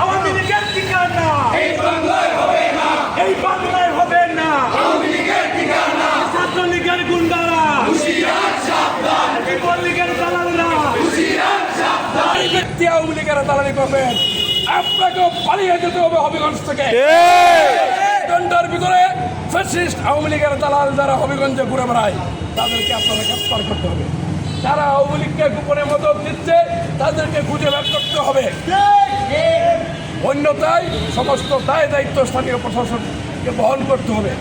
আওয়ামী লীগের ঠিকানা। এই বাংলায় হবে না। এই বাংলায় হবে না। ঠিকানা। ছাত্রলীগের গুন্ডারা। হুশিয়ার সাবধান। বিপদ লীগের দালালরা। হুশিয়ার সাবধান। ব্যক্তি আওয়ামী লীগের দালালি আপনাকেও পালিয়ে যেতে হবে হবিগঞ্জ থেকে। দণ্ডের ভিতরে ফ্যাসিস্ট আওয়ামী লীগের দালাল যারা হবিগঞ্জে ঘুরে বেড়ায় তাদেরকে আপনারা গ্রেপ্তার করতে হবে। যারা আওয়ামী লীগকে গোপনে মদত দিচ্ছে তাদেরকে খুঁজে বের করতে হবে। অন্যথায় সমস্ত দায় দায়িত্ব স্থানীয় প্রশাসনকে বহন করতে হবে।